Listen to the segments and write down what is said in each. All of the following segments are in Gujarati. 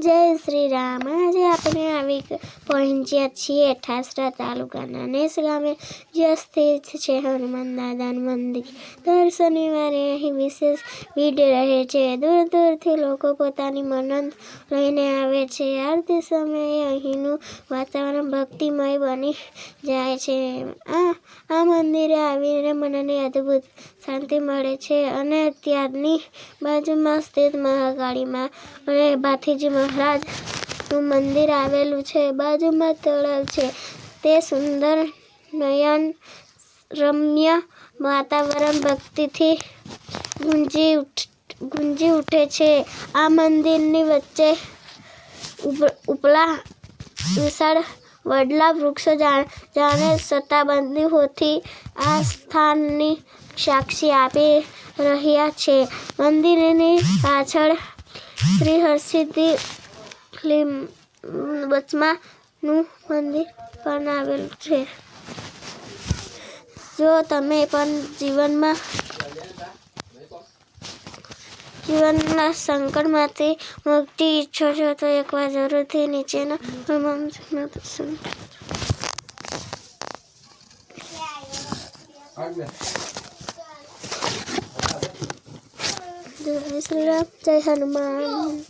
જય શ્રી રામ. આજે આપણે આવી પહોંચ્યા છીએ ઠાસરા તાલુકાના નેસ ગામે. જ્યાં સ્થિત છે હનુમાન દાદાનું મંદિર. દર શનિવારે અહીં વિશેષ ભીડ રહે છે. દૂર દૂરથી લોકો પોતાની મનંત લઈને આવે છે. આરતી સમયે અહીંનું વાતાવરણ ભક્તિમય બની જાય છે. આ આ મંદિરે આવીને મનને અદ્ભુત શાંતિ મળે છે અને ત્યારની બાજુમાં સ્થિત મહાકાળીમાં અને ભાથીજી મહારાજનું મંદિર આવેલું છે બાજુમાં તળાવ છે. તે સુંદર, નયન, રમ્ય વાતાવરણ ભક્તિથી ગુંજી ગુંજી ઉઠે છે. આ મંદિરની વચ્ચે ઉપ- ઉપલા વિશાળ વડલા વૃક્ષો જાણે જાણે સતાબંધીઓથી આ સ્થાનની સાક્ષી આપી રહ્યા છે. મંદિરની પાછળ શ્રી હરસિદ્ધિ લિમ વચમાનું મંદિર પણ આવેલું છે. જો તમે પણ જીવનમાં જીવનના સંકટમાંથી મુક્તિ ઈચ્છો છો, તો એકવાર જરૂરથી નીચેના દર્શન જય શ્રી રામ, જય હનુમાન.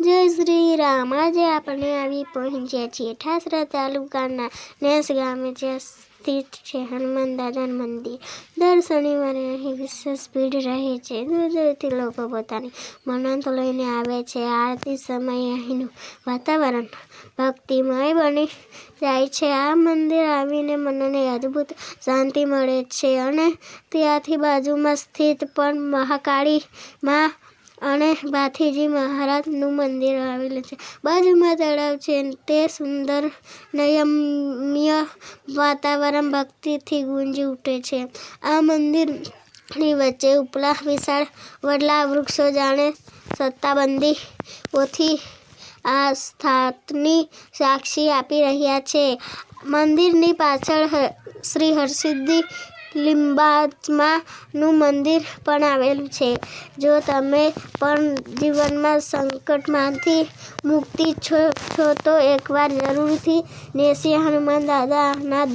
જય શ્રી રામ. આજે આપણે આવી પહોંચ્યા છીએ ઠાસરા તાલુકાના નેસ ગામે, જ્યાં સ્થિત છે હનુમાન દાદાનું મંદિર. દર શનિવારે અહીં વિશેષ ભીડ રહે છે. દૂર દૂરથી લોકો પોતાની મનંત લઈને આવે છે. આરતી સમયે અહીંનું વાતાવરણ ભક્તિમય બની જાય છે. આ મંદિર આવીને મનને અદ્ભુત શાંતિ મળે છે અને ત્યાંથી બાજુમાં સ્થિત પણ મહાકાળી માં અને ભાથીજી મહારાજનું મંદિર આવેલું છે. બાજુમાં તળાવ છે. તે સુંદર નયમ્ય વાતાવરણ ભક્તિથી ગુંજી ઉઠે છે. આ મંદિરની વચ્ચે ઉપલા વિશાળ વડલા વૃક્ષો જાણે સત્તાબંધીઓથી આ સ્થાતની સાક્ષી આપી રહ્યા છે. મંદિરની પાછળ શ્રી હરસિદ્ધિ લિંબાચમાનું મંદિર પણ આવેલું છે. જો તમે પણ જીવનમાં સંકટમાંથી મુક્તિ છો તો એકવાર જરૂરથી નેસી હનુમાન દાદાના